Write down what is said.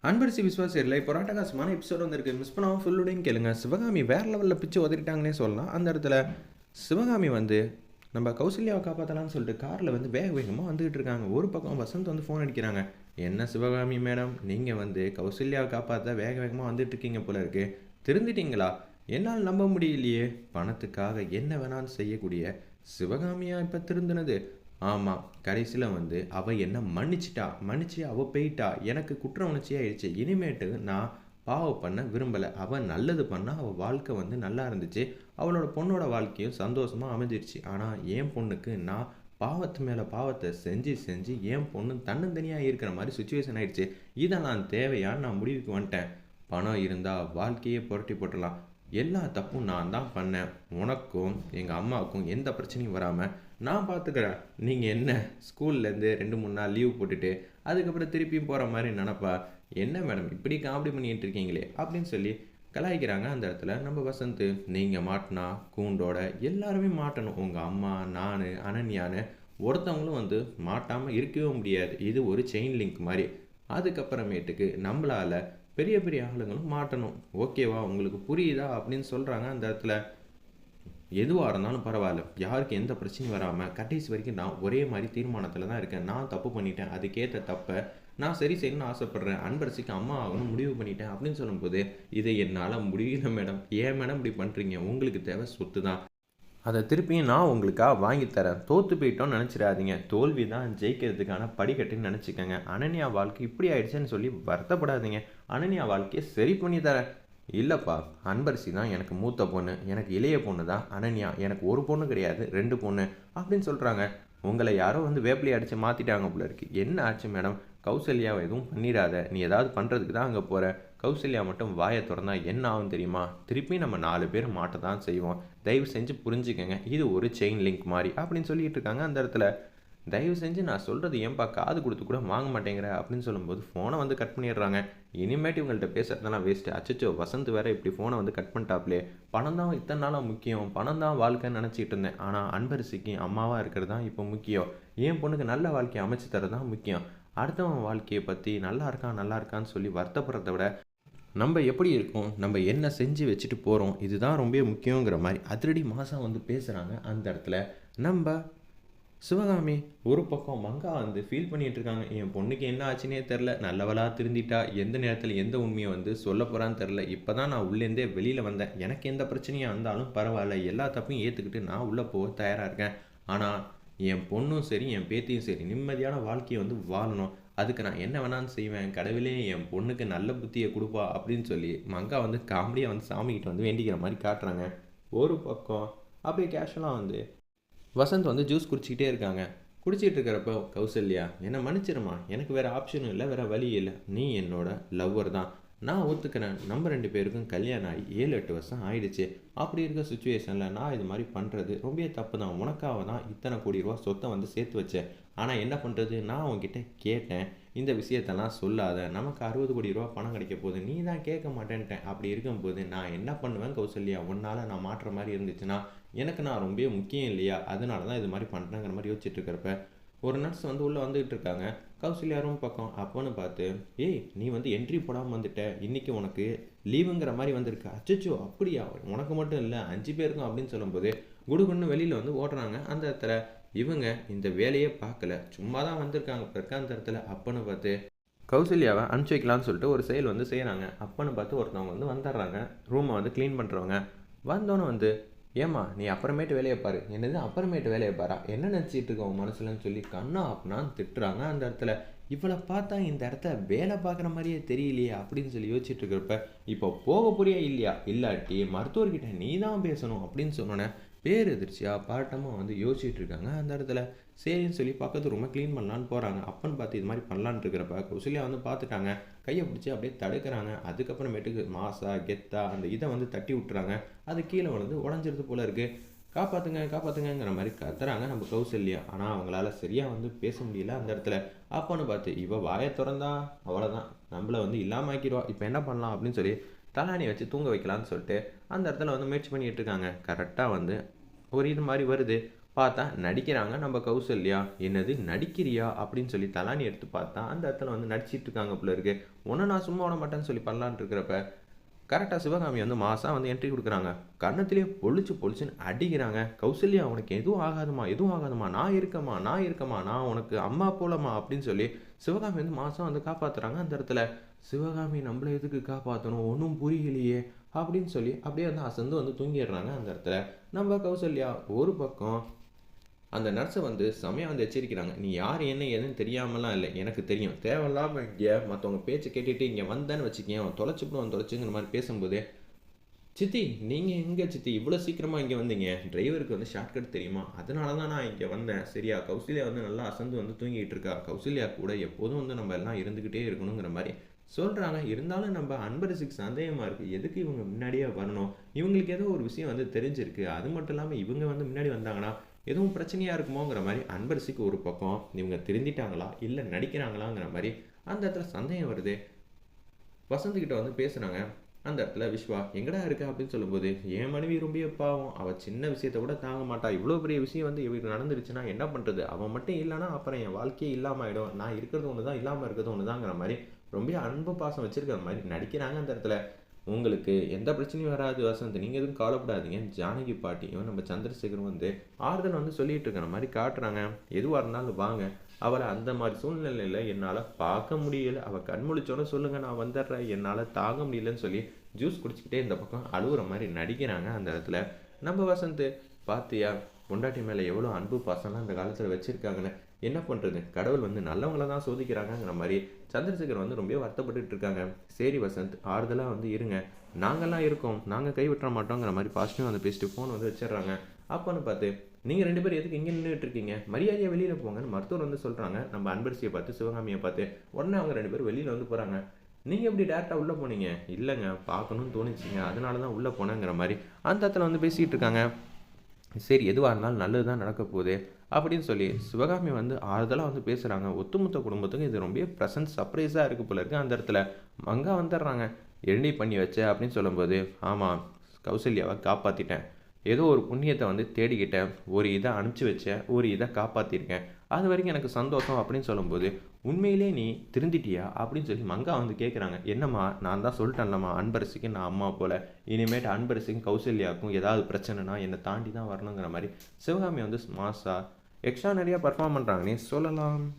அன்பரிசி விஸ்வாசியரில் இப்போ ராட்டகாசமான எபிசோட் வந்திருக்கு. மிஸ் பண்ணாமல் ஃபுல்லுடையும் கேளுங்க. சிவகாமி வேறு லெவலில் பிச்சு உதறிட்டாங்கன்னே சொல்லலாம். அந்த இடத்துல சிவகாமி வந்து நம்ம கௌசல்யாவை காப்பாற்றலாம்னு சொல்லிட்டு காரில் வந்து வேக வேகமாக வந்துகிட்டு இருக்காங்க. ஒரு பக்கம் வசந்த் வந்து ஃபோன் அடிக்கிறாங்க. என்ன சிவகாமி மேடம் நீங்கள் வந்து கௌசல்யாவை காப்பாற்ற வேக வேகமாக வந்துட்டு இருக்கீங்க போல இருக்கு. திருந்திட்டீங்களா? என்னால் நம்ப முடியலையே. பணத்துக்காக என்ன வேணாலும் செய்யக்கூடிய சிவகாமியாக இப்போ திருந்தினது? ஆமாம் கடைசியில் வந்து அவள் என்ன மன்னிச்சிட்டா? மன்னிச்சு அவள் போயிட்டா? எனக்கு குற்ற உணர்ச்சி ஆயிடுச்சு இனிமேட்டு நான் பாவம் பண்ண விரும்பலை. அவள் நல்லது பண்ணால் அவள் வாழ்க்கை வந்து நல்லா இருந்துச்சு. அவளோட பொண்ணோட வாழ்க்கையும் சந்தோஷமாக அமைஞ்சிருச்சு. ஆனால் என் பொண்ணுக்கு நான் பாவத்து மேலே பாவத்தை செஞ்சு செஞ்சு என் பொண்ணு தன்னந்தனியாக இருக்கிற மாதிரி சுச்சுவேஷன் ஆயிடுச்சு இதை நான் தேவையான்னு நான் முடிவுக்கு வந்துட்டேன். பணம் இருந்தால் வாழ்க்கையே புரட்டி போட்டுடலாம். எல்லா தப்பும் நான் தான் பண்ணேன். உனக்கும் எங்கள் அம்மாவுக்கும் எந்த பிரச்சனையும் வராமல் நான் பார்த்துக்கிறேன் நீங்கள் என்ன? ஸ்கூல்லேருந்து ரெண்டு மூணு நாள் லீவ் போட்டுட்டு அதுக்கப்புறம் திருப்பியும் போகிற மாதிரி நினப்பா? என்ன மேடம் இப்படி காமெடி பண்ணிட்டு இருக்கீங்களே? அப்படின்னு சொல்லி கலாய்க்கிறாங்க அந்த இடத்துல. நம்ம வசந்த் நீங்கள் மாட்டினா கூண்டோட எல்லாருமே மாட்டணும். உங்கள் அம்மா நான் அனன்யான்னு ஒருத்தவங்களும் வந்து மாட்டாமல் இருக்கவே முடியாது. இது ஒரு செயின் லிங்க் மாதிரி. அதுக்கப்புறமேட்டுக்கு நம்மளால் பெரிய பெரிய ஆளுங்களும் மாட்டணும். ஓகேவா? உங்களுக்கு புரியுதா? அப்படின்னு சொல்கிறாங்க அந்த இடத்துல. எதுவாக இருந்தாலும் பரவாயில்ல. யாருக்கு எந்த பிரச்சனையும் வராமல் கடைசி வரைக்கும் நான் ஒரே மாதிரி தீர்மானத்தில் தான் இருக்கேன். நான் தப்பு பண்ணிட்டேன். அதுக்கேற்ற தப்பை நான் சரி செய்யணும்னு ஆசைப்பட்றேன். அன்பரசிக்கு அம்மா ஆகணும் முடிவு பண்ணிட்டேன் அப்படின்னு சொல்லும்போது இதை என்னால் முடியல மேடம். ஏன் மேடம் இப்படி பண்ணுறீங்க உங்களுக்கு தேவை சொத்து தான். அதை திருப்பியும் நான் உங்களுக்காக வாங்கி தரேன். தோற்று போயிட்டோம்னு நினச்சிடாதீங்க. தோல்வி தான் ஜெயிக்கிறதுக்கான படிக்கட்டுன்னு நினச்சிக்கோங்க. அனன்யா வாழ்க்கை இப்படி ஆயிடுச்சுன்னு சொல்லி வருத்தப்படாதீங்க. அனன்யா வாழ்க்கையை சரி பண்ணி தரேன். இல்லைப்பா அன்பரசி தான் எனக்கு மூத்த பொண்ணு எனக்கு இளைய பொண்ணு தான் அனன்யா எனக்கு ஒரு பொண்ணு கிடையாது ரெண்டு பொண்ணு அப்படின்னு சொல்கிறாங்க உங்களை யாரோ வந்து வேப்பிலி அடித்து மாற்றிட்டாங்க போல இருக்கு. என்ன ஆச்சு மேடம்? கௌசல்யாவை எதுவும் பண்ணிடாத. நீ ஏதாவது பண்ணுறதுக்கு தான் அங்கே போகிற கௌசல்யா மட்டும் வாயை திறந்தா என்ன ஆகும் தெரியுமா? திருப்பி நம்ம நாலு பேர் மாட்ட தான் செய்வோம். தயவு செஞ்சு புரிஞ்சுக்கங்க. இது ஒரு செயின் லிங்க் மாதிரி அப்படின்னு சொல்லிட்டு இருக்காங்க அந்த இடத்துல. தயவு செஞ்சு நான் சொல்கிறது ஏன்பா காது கொடுத்து கூட வாங்க மாட்டேங்கிற அப்படின்னு சொல்லும்போது ஃபோனை வந்து கட் பண்ணிடுறாங்க. இனிமேட்டு இவங்கள்ட்ட பேசுறதுலாம் வேஸ்ட்டு அச்சச்சோ வசந்த் வேற இப்படி ஃபோனை வந்து கட் பண்ணிட்டாப்லே. பணம் தான் இத்தனை நாளாக முக்கியம். பணம் தான் வாழ்க்கைன்னு நினச்சிட்டு இருந்தேன். ஆனால் அன்பரிசிக்கு அம்மாவாக இருக்கிறது தான் இப்போ முக்கியம். என் பொண்ணுக்கு நல்ல வாழ்க்கையை அமைச்சு தரது தான் முக்கியம். அடுத்தவன் வாழ்க்கையை பற்றி நல்லா இருக்கான் நல்லா இருக்கான்னு சொல்லி வருத்தப்படுறத விட நம்ம எப்படி இருக்கோம் நம்ம என்ன செஞ்சு வச்சுட்டு போகிறோம் இதுதான் ரொம்ப முக்கியங்கிற மாதிரி அதிரடி மாதம் வந்து பேசுகிறாங்க அந்த இடத்துல. நம்ம சிவகாமி ஒரு பக்கம் மங்கா வந்து ஃபீல் பண்ணிட்டு இருக்காங்க என் பொண்ணுக்கு என்ன ஆச்சுன்னே தெரில. நல்லவளாக திருந்திட்டா. எந்த நேரத்தில் எந்த உண்மையை வந்து சொல்ல போகிறான்னு தெரில. இப்போ தான் நான் உள்ளேருந்தே வெளியில் வந்தேன். எனக்கு எந்த பிரச்சனையாக இருந்தாலும் பரவாயில்ல. எல்லா தப்பையும் ஏற்றுக்கிட்டு நான் உள்ளே போக தயாராக இருக்கேன். ஆனால் என் பொண்ணும் சரி என் பேத்தியும் சரி நிம்மதியான வாழ்க்கையை வந்து வாழணும். அதுக்கு நான் என்ன வேணாலும் செய்வேன். கடவுளே என் பொண்ணுக்கு நல்ல புத்தியை கொடுப்பா அப்படின்னு சொல்லி மங்கா வந்து காமெடியாக வந்து சாமிக்கிட்ட வந்து வேண்டிக்கிற மாதிரி காட்டுறாங்க. ஒரு பக்கம் அப்படியே கேஷுவலாக வந்து வசந்த் வந்து ஜூஸ் குடிச்சிக்கிட்டே இருக்காங்க. குடிச்சிட்டு இருக்கிறப்போ கௌசல்யா என்னை மன்னிச்சிருமா எனக்கு வேறு ஆப்ஷனும் இல்லை வேறு வழி இல்லை. நீ என்னோட லவ்வர் தான். நான் ஒத்துக்கிறேன். நம்ம ரெண்டு பேருக்கும் கல்யாணம் ஆகி ஏழு எட்டு வருஷம் ஆயிடுச்சு. அப்படி இருக்க சுச்சுவேஷனில் நான் இது மாதிரி பண்ணுறது ரொம்ப தப்பு தான் உனக்காக தான் இத்தனை கோடி ரூபா சொத்தை வந்து சேர்த்து வச்சேன். ஆனால் என்ன பண்ணுறது நான் உன்கிட்ட கேட்டேன். இந்த விஷயத்தெல்லாம் சொல்லாத. நமக்கு அறுபது கோடி ரூபா பணம் கிடைக்க போகுது. நீ தான் கேட்க மாட்டேன்ட்டேன். அப்படி இருக்கும்போது நான் என்ன பண்ணுவேன் கௌசல்யா? உன்னால் நான் மாற்றுற மாதிரி இருந்துச்சுன்னா எனக்கு நான் ரொம்ப முக்கியம் இல்லையா? அதனால தான் இது மாதிரி பண்ணுறேங்கிற மாதிரி யோசிச்சுட்டு இருக்கிறப்ப ஒரு நர்ஸ் வந்து உள்ளே வந்துகிட்டு இருக்காங்க. கௌசல்யாரும் பக்கம் அப்போன்னு பார்த்து ஏய் நீ வந்து என்ட்ரி போடாமல் வந்துட்ட. இன்றைக்கி உனக்கு லீவுங்கிற மாதிரி வந்திருக்கு. அச்சச்சோ அப்படியா? உனக்கு மட்டும் இல்லை அஞ்சு பேருக்கும் அப்படின்னு சொல்லும்போது குடுகுன்னு வெளியில் வந்து ஓடுறாங்க அந்த இடத்துல இவங்க இந்த வேலையே பார்க்கல. சும்மா தான் வந்திருக்காங்க. பிரக்காந்தரத்தில் அப்பன்னு பார்த்து கௌசல்யாவை அனுப்பிச்சி வைக்கலாம்னு சொல்லிட்டு ஒரு செயல் வந்து செய்கிறாங்க அப்பன்னு பார்த்து ஒருத்தவங்க வந்து வந்துடுறாங்க. ரூமை வந்து க்ளீன் பண்ணுறவங்க வந்தோன்னே வந்து ஏம்மா நீ அப்புறமேட்டு வேலையை பாரு. என்னது அப்புறமேட்டு வேலையை பாரா? என்ன நினச்சிட்டு இருக்க உன் மனசுலன்னு சொல்லி கண்ணா அப்படின்னான்னு திட்டுறாங்க அந்த இடத்துல. இவளை பார்த்தா இந்த இடத்த வேலை பார்க்குற மாதிரியே தெரியலையே அப்படின்னு சொல்லி யோசிச்சுட்டு இருக்கிறப்ப இப்போ போக போறியா இல்லையா? இல்லாட்டி மருத்துவர்கிட்ட நீ தான் பேசணும் அப்படின்னு சொன்னோன்னே பேர் எதிர்ச்சியாக பாட்டமாக வந்து யோசிச்சுட்டு இருக்காங்க அந்த இடத்துல. சரின்னு சொல்லி பார்க்கறது ரொம்ப க்ளீன் பண்ணலான்னு போகிறாங்க அப்பன்னு பார்த்து இது மாதிரி பண்ணலான்னு இருக்கிறப்ப கௌசல்யா வந்து பார்த்துட்டாங்க. கையை பிடிச்சி அப்படியே தடுக்கிறாங்க. அதுக்கப்புறமேட்டுக்கு மாசா கெத்தா அந்த இதை வந்து தட்டி விட்டுறாங்க. அது கீழே விழுந்து உடஞ்சிருது போல இருக்குது காப்பாற்றுங்க காப்பாற்றுங்கிற மாதிரி கத்துறாங்க நம்ம கௌசல்யா. ஆனால் அவங்களால சரியாக வந்து பேச முடியல அந்த இடத்துல. அப்போன்னு பார்த்து இவள் வாயை திறந்தா அவ்வளோதான் நம்மளை வந்து இல்லாமல் ஆக்கிடுவா. இப்போ என்ன பண்ணலாம் அப்படின்னு சொல்லி தலானி வச்சு தூங்க வைக்கலான்னு சொல்லிட்டு அந்த இடத்துல வந்து முயற்சி பண்ணிகிட்டு இருக்காங்க. கரெக்டாக வந்து ஒரு இது மாதிரி வருது. பார்த்தா நடிக்கிறாங்க நம்ம கௌசல்யா என்னது நடிக்கிறியா? அப்படின்னு சொல்லி தலானி எடுத்து பார்த்தா அந்த இடத்துல வந்து நடிச்சிட்டு இருக்காங்க போல இருக்கு. ஒன்று நான் சும்மா விட மாட்டேன்னு சொல்லி பண்ணலான்னு இருக்கிறப்ப கரெக்டாக சிவகாமி வந்து மாதம் வந்து என்ட்ரி கொடுக்குறாங்க. கன்னத்திலே பொழிச்சு பொழிச்சுன்னு அடிக்கிறாங்க. கௌசல்யா உனக்கு எதுவும் ஆகாதுமா? எதுவும் ஆகாதுமா? நான் இருக்கமா நான் இருக்கமா நான் உனக்கு அம்மா போலமா அப்படின்னு சொல்லி சிவகாமி வந்து மாதம் வந்து காப்பாற்றுறாங்க அந்த இடத்துல. சிவகாமி நம்மளை எதுக்கு காப்பாற்றணும் ஒன்றும் புரியலையே அப்படின்னு சொல்லி அப்படியே வந்து அசந்து வந்து தூங்கிடுறாங்க அந்த இடத்துல. நம்ம கௌசல்யா ஒரு பக்கம் அந்த நர்ஸை வந்து செமையாக வந்து எச்சரிக்கிறாங்க. நீ யார் என்ன ஏதுன்னு தெரியாமலாம் இல்லை. எனக்கு தெரியும். தேவையில்லாமல் இங்கே மற்றவங்க பேச்சு கேட்டுட்டு இங்கே வந்தேன்னு வச்சுக்கேன் தொலைச்சிப்படும் தொலைச்சுங்கிற மாதிரி பேசும்போது சித்தி நீங்கள் எங்கே சித்தி? இவ்வளோ சீக்கிரமாக இங்கே வந்தீங்க. டிரைவருக்கு வந்து ஷார்ட்கட் தெரியுமா? அதனால தான் நான் இங்கே வந்தேன். சரியா? கௌசல்யா வந்து நல்லா அசந்து வந்து தூங்கிட்டு இருக்கா? கௌசல்யா கூட எப்போதும் வந்து நம்ம எல்லாம் இருந்துக்கிட்டே இருக்கணுங்கிற மாதிரி சொல்கிறாங்க இருந்தாலும் நம்ம அன்பரசுக்கு சந்தேகமாக இருக்குது எதுக்கு இவங்க முன்னாடியே வரணும்? இவங்களுக்கு ஏதோ ஒரு விஷயம் வந்து தெரிஞ்சிருக்கு. அது மட்டும் இல்லாமல் இவங்க வந்து முன்னாடி வந்தாங்கன்னா எதுவும் பிரச்சனையாக இருக்குமோங்கிற மாதிரி அன்பரசிக்கு ஒரு பக்கம் இவங்க திருந்திட்டாங்களா? இல்லை நடிக்கிறாங்களாங்கிற மாதிரி அந்த இடத்துல சந்தேகம் வருது. வசந்த்கிட்ட வந்து பேசுகிறாங்க அந்த இடத்துல விஸ்வா எங்கடா இருக்க? அப்படின்னு சொல்லும்போது என் மனைவி ரொம்ப பாவம். அவள் சின்ன விஷயத்த கூட தாங்க மாட்டா. இவ்வளோ பெரிய விஷயம் வந்து இவருக்கு நடந்துருச்சுன்னா என்ன பண்ணுறது அவன் மட்டும் இல்லைன்னா அப்புறம் என் வாழ்க்கையே இல்லாமல் ஆகிடும் நான் இருக்கிறது ஒன்று தான் இல்லாமல் இருக்கிறது ஒன்று தாங்கிற மாதிரி ரொம்ப அன்பு பாசம் வச்சுருக்கிற மாதிரி நடிக்கிறாங்க அந்த இடத்துல. உங்களுக்கு எந்த பிரச்சனையும் வராது வசந்த். நீங்கள் எதுவும் கவலைப்படாதீங்க. ஜானகி பாட்டியும் நம்ம சந்திரசேகரும் வந்து ஆறுதல் வந்து சொல்லிட்டு இருக்கிற மாதிரி காட்டுறாங்க. எதுவாக இருந்தாலும் வாங்க. அவளை அந்த மாதிரி சூழ்நிலையில் என்னால் பார்க்க முடியல. அவள் கண் முழிச்சோன்னே சொல்லுங்கள் நான் வந்துடுறேன். என்னால் தாங்க முடியலன்னு சொல்லி ஜூஸ் குடிச்சிக்கிட்டே இந்த பக்கம் அழுகுற மாதிரி நடிக்கிறாங்க அந்த இடத்துல. நம்ம வசந்த் பார்த்தியா பொண்டாட்டி மேலே எவ்வளோ அன்பு பாசம்லாம் அந்த காலத்தில் வச்சுருக்காங்கன்னு. என்ன பண்ணுறது கடவுள் வந்து நல்லவங்கள தான் சோதிக்கிறாங்கங்கிற மாதிரி சந்திரசேகர் வந்து ரொம்ப வருத்தப்பட்டுட்டு இருக்காங்க. சரி வசந்த் ஆறுதலாக வந்து இருங்க. நாங்கள்லாம் இருக்கோம். நாங்கள் கைவிட்டுற மாட்டோங்கிற மாதிரி பாசிட்டிவ் வந்து பேசிட்டு ஃபோன் வந்து வச்சிடுறாங்க. அப்போன்னு பார்த்து நீங்கள் ரெண்டு பேரும் எதுக்கு இங்கே நின்றுட்டு இருக்கீங்க? மரியாதையாக வெளியில் போங்கன்னு மருத்துவர் வந்து சொல்கிறாங்க நம்ம அன்பரசியை பார்த்து சிவகாமியை பார்த்து உடனே அவங்க ரெண்டு பேரும் வெளியில் வந்து போகிறாங்க நீங்கள் எப்படி டேரெக்டாக உள்ளே போனீங்க? இல்லைங்க பார்க்கணும்னு தோணுச்சிங்க. அதனால தான் உள்ளே போனேங்கிற மாதிரி அந்த இடத்துல வந்து பேசிக்கிட்டு இருக்காங்க. சரி எதுவாக இருந்தாலும் நல்லது தான் நடக்க போகுது. அப்படின்னு சொல்லி சிவகாமி வந்து ஆறுதலாக வந்து பேசுகிறாங்க ஒத்துமொத்த குடும்பத்துக்கும் இது ரொம்ப ப்ரெசன்ட் சர்ப்ரைஸாக இருக்குது போல இருக்குது அந்த இடத்துல மங்கா வந்துடுறாங்க. எண்ணி பண்ணி வச்ச அப்படின்னு சொல்லும்போது ஆமாம் கௌசல்யாவை காப்பாற்றிட்டேன் ஏதோ ஒரு புண்ணியத்தை வந்து தேடிக்கிட்டேன். ஒரு இதை அனுப்பிச்சி வச்சேன் ஒரு இதை காப்பாற்றிருக்கேன் அது வரைக்கும் எனக்கு சந்தோஷம் அப்படின்னு சொல்லும்போது உண்மையிலே நீ திருந்திட்டியா அப்படின்னு சொல்லி மங்கா வந்து கேட்குறாங்க என்னம்மா நான் தான் சொல்லிட்டேன்லம்மா அன்பரசிக்கு நான் அம்மா போல். இனிமேட்டு அன்பரசிக்கும் கௌசல்யாவுக்கும் ஏதாவது பிரச்சனைனா என்னை தாண்டி தான் வரணுங்கிற மாதிரி சிவகாமி வந்து மாசா எக்ஸ்ட்ரா நிறையா பர்ஃபார்ம் பண்ணுறாங்கன்னே சொல்லலாம்.